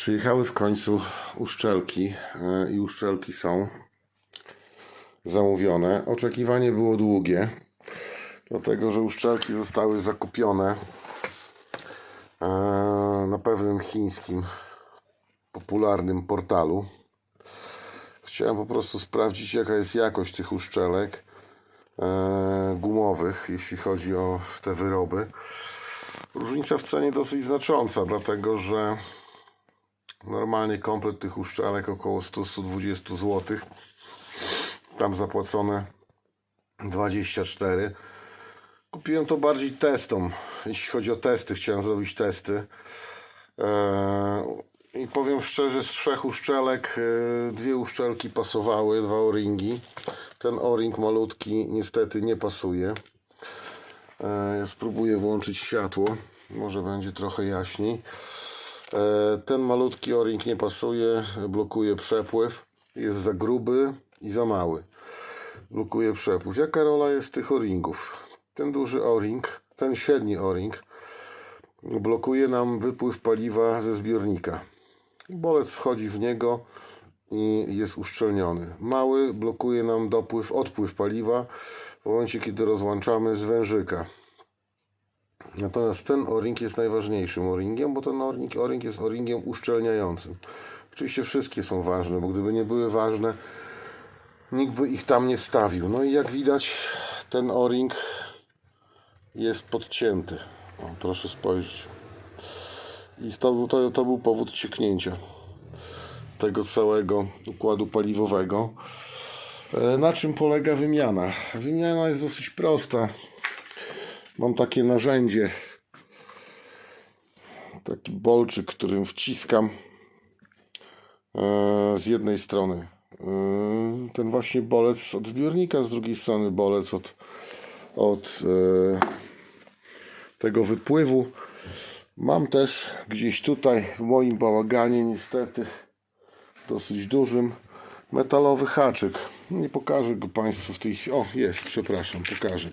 Przyjechały w końcu uszczelki e, i uszczelki są zamówione. Oczekiwanie było długie, dlatego że uszczelki zostały zakupione e, na pewnym chińskim popularnym portalu. Chciałem po prostu sprawdzić, jaka jest jakość tych uszczelek e, gumowych, jeśli chodzi o te wyroby. Różnica w cenie dosyć znacząca, dlatego że normalnie komplet tych uszczelek około 100-120 zł. Tam zapłacone 24. Kupiłem to bardziej testom. Jeśli chodzi o testy, chciałem zrobić testy. Eee, I powiem szczerze, z trzech uszczelek e, dwie uszczelki pasowały, dwa o-ringi. Ten o-ring malutki niestety nie pasuje. E, Ja spróbuję włączyć światło. Może będzie trochę jaśniej. E, Ten malutki o-ring nie pasuje, blokuje przepływ. Jest za gruby i za mały. Blokuje przepływ. Jaka rola jest tych o-ringów? Ten duży o-ring, ten średni o-ring blokuje nam wypływ paliwa ze zbiornika. Bolec wchodzi w niego i jest uszczelniony. Mały blokuje nam dopływ, odpływ paliwa w momencie, kiedy rozłączamy z wężyka. Natomiast ten o-ring jest najważniejszym o-ringiem, bo ten o-ring, o-ring jest o-ringiem uszczelniającym. Oczywiście wszystkie są ważne, bo gdyby nie były ważne, nikt by ich tam nie wstawił. No i jak widać, ten o-ring jest podcięty. O, proszę spojrzeć. I to, to, to był powód cieknięcia tego całego układu paliwowego. E, Na czym polega wymiana? Wymiana jest dosyć prosta. Mam takie narzędzie, taki bolczyk, którym wciskam e, z jednej strony e, ten właśnie bolec od zbiornika, z drugiej strony bolec od, od e, tego wypływu. Mam też gdzieś tutaj w moim bałaganie niestety dosyć dużym metalowy haczyk. Nie pokażę go Państwu w tej chwili. O, jest, przepraszam, pokażę.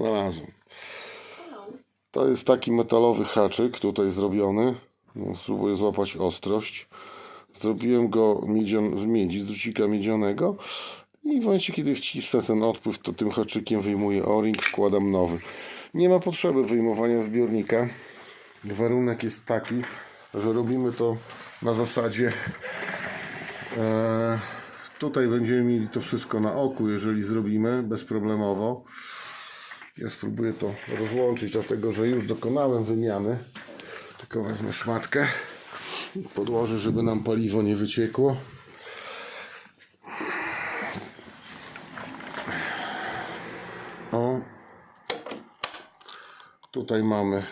Znalazłem. To jest taki metalowy haczyk tutaj zrobiony. No, spróbuję złapać ostrość. Zrobiłem go miedzion, z miedzi, z drucika miedzianego. I w momencie, kiedy wcisnę ten odpływ, to tym haczykiem wyjmuję o-ring, wkładam nowy. Nie ma potrzeby wyjmowania zbiornika. Warunek jest taki, że robimy to na zasadzie e, tutaj będziemy mieli to wszystko na oku, jeżeli zrobimy bezproblemowo. Ja spróbuję to rozłączyć, dlatego że już dokonałem wymiany. Tylko wezmę szmatkę, podłożę, żeby nam paliwo nie wyciekło. O, tutaj mamy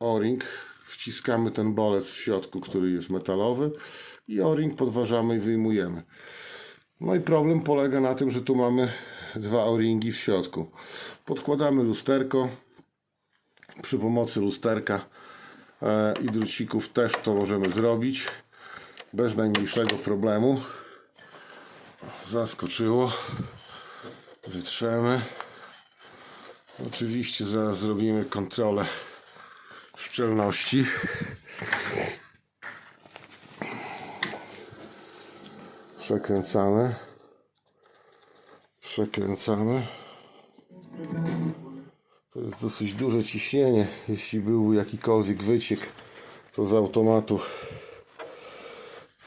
o-ring. Wciskamy ten bolec w środku, który jest metalowy i o-ring podważamy i wyjmujemy. No i problem polega na tym, że tu mamy dwa o-ringi w środku. Podkładamy lusterko. Przy pomocy lusterka e, i drucików też to możemy zrobić bez najmniejszego problemu. Zaskoczyło. Wytrzemy. Oczywiście zaraz zrobimy kontrolę szczelności. Przekręcamy. Przekręcamy. To jest dosyć duże ciśnienie. Jeśli był jakikolwiek wyciek, to z automatu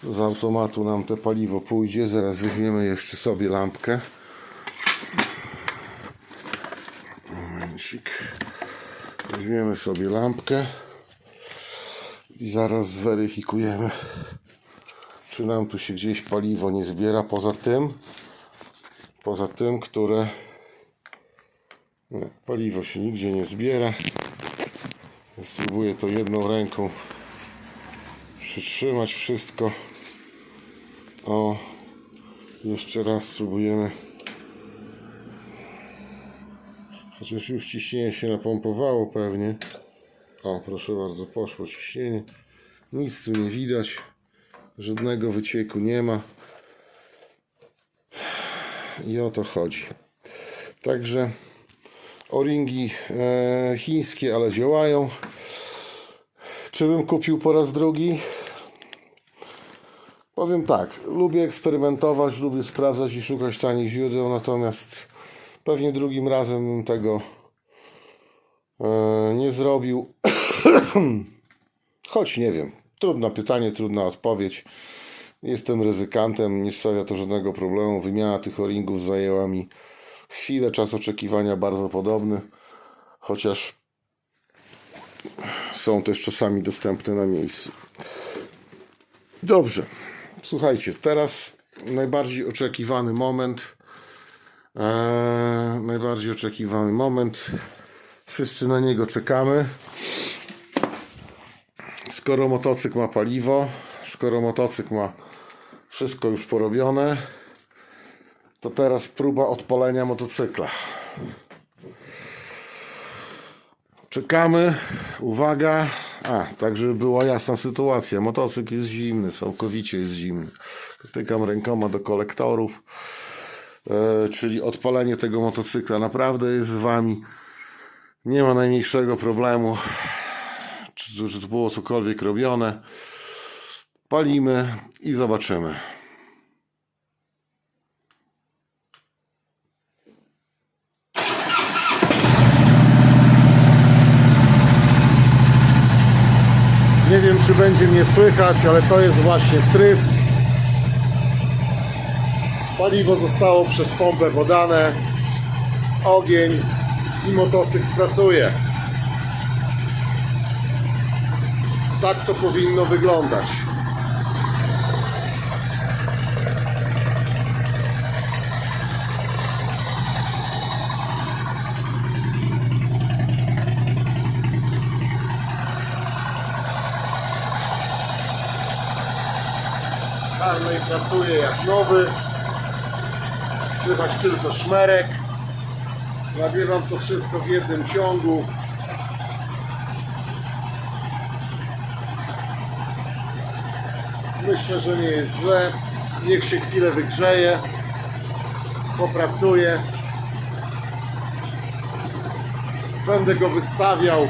z automatu nam te paliwo pójdzie. Zaraz weźmiemy jeszcze sobie lampkę. Momencik. Weźmiemy sobie lampkę i zaraz zweryfikujemy, czy nam tu się gdzieś paliwo nie zbiera poza tym, poza tym, które nie, paliwo się nigdzie nie zbiera. Spróbuję to jedną ręką przytrzymać wszystko. O, jeszcze raz spróbujemy. Chociaż już ciśnienie się napompowało pewnie. O, proszę bardzo, poszło ciśnienie. Nic tu nie widać. Żadnego wycieku nie ma. I o to chodzi. Także o-ringi e, chińskie, ale działają. Czy bym kupił po raz drugi? Powiem tak, lubię eksperymentować, lubię sprawdzać i szukać tanich źródeł, natomiast pewnie drugim razem bym tego e, nie zrobił. Choć nie wiem, trudne pytanie, trudna odpowiedź. Jestem ryzykantem, nie sprawia to żadnego problemu. Wymiana tych o-ringów zajęła mi chwilę, czas oczekiwania bardzo podobny, chociaż są też czasami dostępne na miejscu. Dobrze, słuchajcie, teraz najbardziej oczekiwany moment. Eee, najbardziej oczekiwany moment. Wszyscy na niego czekamy. Skoro motocykl ma paliwo, skoro motocykl ma wszystko już porobione, to teraz próba odpalenia motocykla. Czekamy. Uwaga. A, tak żeby była jasna sytuacja. Motocykl jest zimny, całkowicie jest zimny. Dotykam rękoma do kolektorów. E, czyli odpalenie tego motocykla naprawdę jest z wami. Nie ma najmniejszego problemu. Czy, to było cokolwiek robione. Palimy i zobaczymy. Nie wiem, czy będzie mnie słychać, ale to jest właśnie wtrysk. Paliwo zostało przez pompę podane. Ogień i motocykl pracuje. Tak to powinno wyglądać. Harley pracuje jak nowy. Słychać tylko szmerek. Nagrywam to wszystko w jednym ciągu. Myślę, że nie jest źle. Niech się chwilę wygrzeje. Popracuje. Będę go wystawiał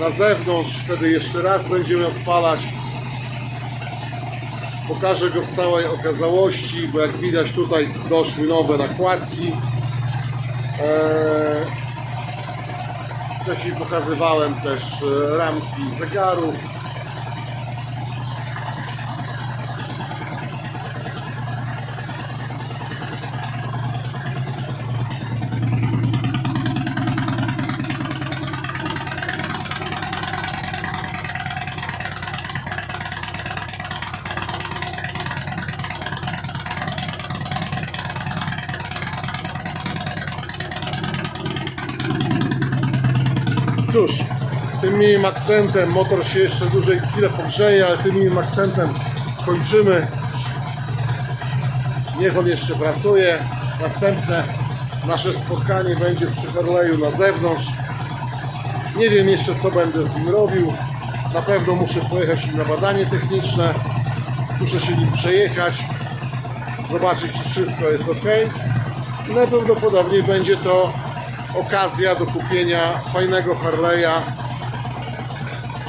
na zewnątrz. Wtedy jeszcze raz będziemy odpalać. Pokażę go w całej okazałości, bo jak widać tutaj doszły nowe nakładki. Eee, wcześniej pokazywałem też e, ramki zegarów. Cóż, tym miłym akcentem motor się jeszcze dłużej chwilę pogrzeje, ale tym miłym akcentem kończymy. Niech on jeszcze pracuje. Następne nasze spotkanie będzie przy Harley'u na zewnątrz. Nie wiem jeszcze co będę z nim robił. Na pewno muszę pojechać na badanie techniczne. Muszę się nim przejechać. Zobaczyć czy wszystko jest ok. Najprawdopodobniej będzie to okazja do kupienia fajnego Harley'a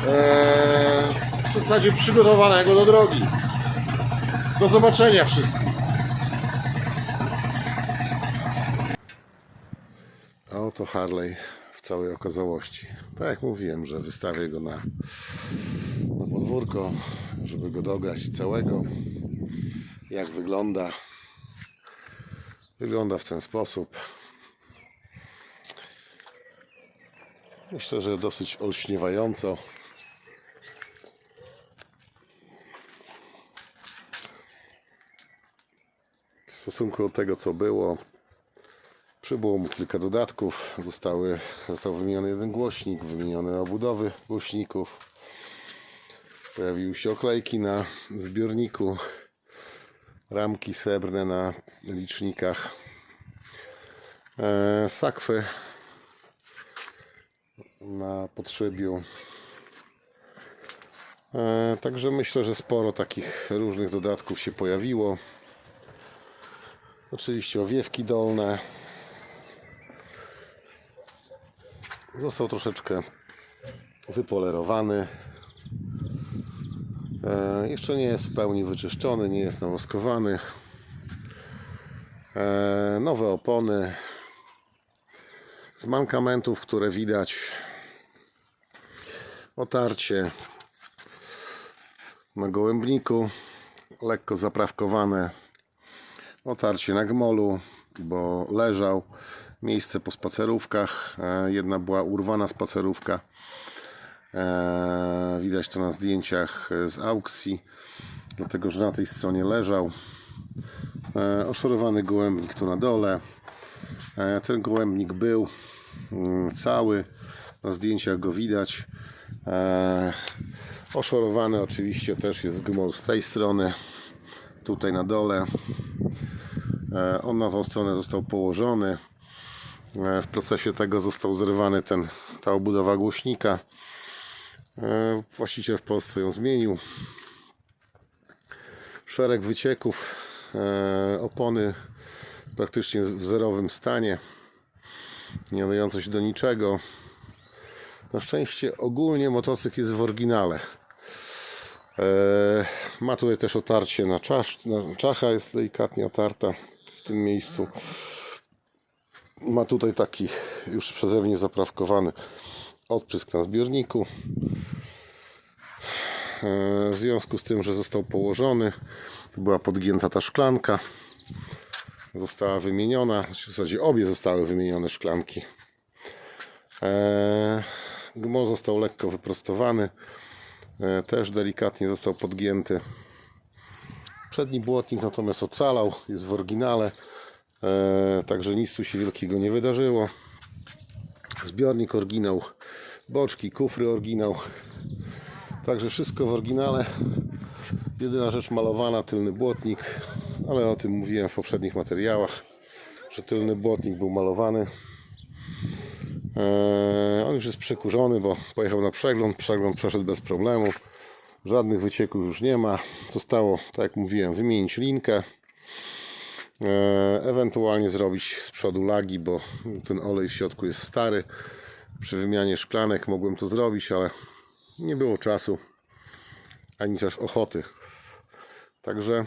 eee, w zasadzie przygotowanego do drogi. Do zobaczenia wszystkim. A oto Harley w całej okazałości. Tak jak mówiłem, że wystawię go na, na podwórko, żeby go dograć całego. Jak wygląda? Wygląda w ten sposób. Myślę, że dosyć olśniewająco. W stosunku do tego, co było, przybyło mu kilka dodatków. Zostały, został wymieniony jeden głośnik, wymienione obudowy głośników. Pojawiły się oklejki na zbiorniku, ramki srebrne na licznikach, e, sakwy na potrzebiu. E, Także myślę, że sporo takich różnych dodatków się pojawiło. Oczywiście owiewki dolne. Został troszeczkę wypolerowany. E, jeszcze nie jest w pełni wyczyszczony, nie jest nawoskowany. E, nowe opony. Z mankamentów, które widać. Otarcie na gołębniku, lekko zaprawkowane. Otarcie na gmolu, bo leżał. Miejsce po spacerówkach. E, Jedna była urwana spacerówka. E, Widać to na zdjęciach z aukcji, dlatego że na tej stronie leżał. E, Oszorowany gołębnik tu na dole. Ten gołębnik był mm, cały. Na zdjęciach go widać. Oszorowany oczywiście też jest gmol z tej strony. Tutaj na dole. E, On na tą stronę został położony. E, W procesie tego został zerwany ten, ta obudowa głośnika. E, Właściciel w Polsce ją zmienił. Szereg wycieków. Opony praktycznie w zerowym stanie. Nie nadające się do niczego. Na szczęście ogólnie motocykl jest w oryginale. E, Ma tutaj też otarcie na czasz. Na czacha jest delikatnie otarta w tym miejscu. Ma tutaj taki już przeze mnie zaprawkowany odprysk na zbiorniku. E, W związku z tym, że został położony, była podgięta ta szklanka. Została wymieniona, w zasadzie obie zostały wymienione szklanki. E, Gmol został lekko wyprostowany. E, Też delikatnie został podgięty. Przedni błotnik natomiast ocalał, jest w oryginale. E, Także nic tu się wielkiego nie wydarzyło. Zbiornik oryginał, boczki, kufry oryginał. Także wszystko w oryginale. Jedyna rzecz malowana, tylny błotnik, ale o tym mówiłem w poprzednich materiałach, że tylny błotnik był malowany. Eee, on już jest przekurzony, bo pojechał na przegląd. Przegląd przeszedł bez problemu. Żadnych wycieków już nie ma. Zostało, tak jak mówiłem, wymienić linkę. Eee, ewentualnie zrobić z przodu lagi, bo ten olej w środku jest stary. Przy wymianie szklanek mogłem to zrobić, ale nie było czasu ani też ochoty. Także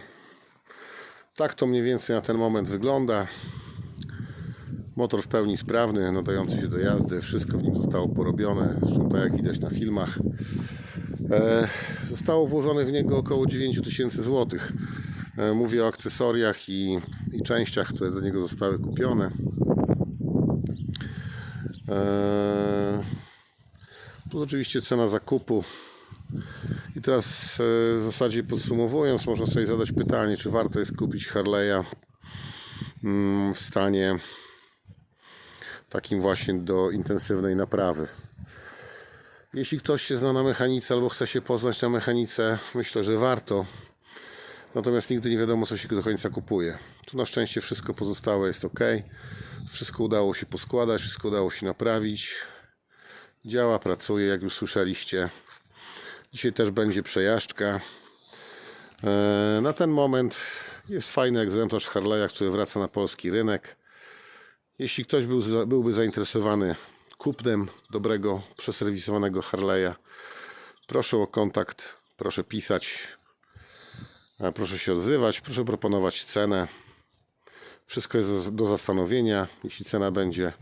tak to mniej więcej na ten moment wygląda. Motor w pełni sprawny, nadający się do jazdy, wszystko w nim zostało porobione, zresztą tak jak widać na filmach. E, zostało włożone w niego około 9000 zł. E, mówię o akcesoriach i, i częściach, które do niego zostały kupione. E, tu oczywiście cena zakupu. I teraz e, w zasadzie podsumowując, można sobie zadać pytanie, czy warto jest kupić Harley'a mm, w stanie takim właśnie do intensywnej naprawy. Jeśli ktoś się zna na mechanice albo chce się poznać na mechanice, myślę, że warto. Natomiast nigdy nie wiadomo, co się do końca kupuje. Tu na szczęście wszystko pozostałe jest ok. Wszystko udało się poskładać, wszystko udało się naprawić. Działa, pracuje, jak już słyszeliście. Dzisiaj też będzie przejażdżka. E, Na ten moment jest fajny egzemplarz Harley'a, który wraca na polski rynek. Jeśli ktoś był, byłby zainteresowany kupnem dobrego, przeserwisowanego Harley'a, proszę o kontakt, proszę pisać, proszę się odzywać, proszę proponować cenę. Wszystko jest do zastanowienia. Jeśli cena będzie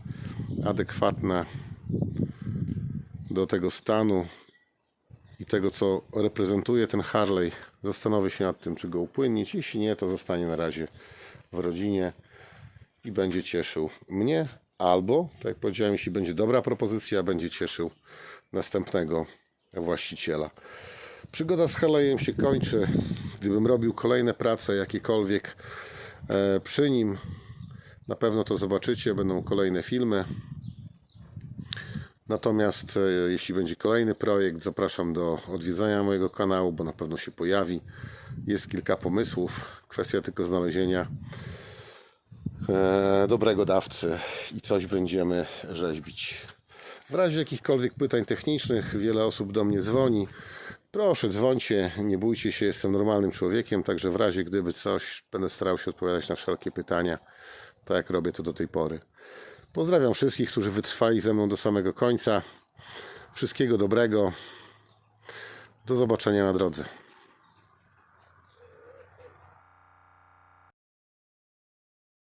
adekwatna do tego stanu i tego, co reprezentuje ten Harley, zastanowię się nad tym, czy go upłynnić. Jeśli nie, to zostanie na razie w rodzinie i będzie cieszył mnie, albo, tak jak powiedziałem, jeśli będzie dobra propozycja, będzie cieszył następnego właściciela. Przygoda z Harley'em się kończy. Gdybym robił kolejne prace, jakiekolwiek e, przy nim, na pewno to zobaczycie, będą kolejne filmy. Natomiast e, jeśli będzie kolejny projekt, zapraszam do odwiedzania mojego kanału, bo na pewno się pojawi. Jest kilka pomysłów, kwestia tylko znalezienia e, dobrego dawcy i coś będziemy rzeźbić. W razie jakichkolwiek pytań technicznych, wiele osób do mnie dzwoni. Proszę, dzwońcie, nie bójcie się, jestem normalnym człowiekiem, także w razie gdyby coś, będę starał się odpowiadać na wszelkie pytania, tak jak robię to do tej pory. Pozdrawiam wszystkich, którzy wytrwali ze mną do samego końca. Wszystkiego dobrego. Do zobaczenia na drodze.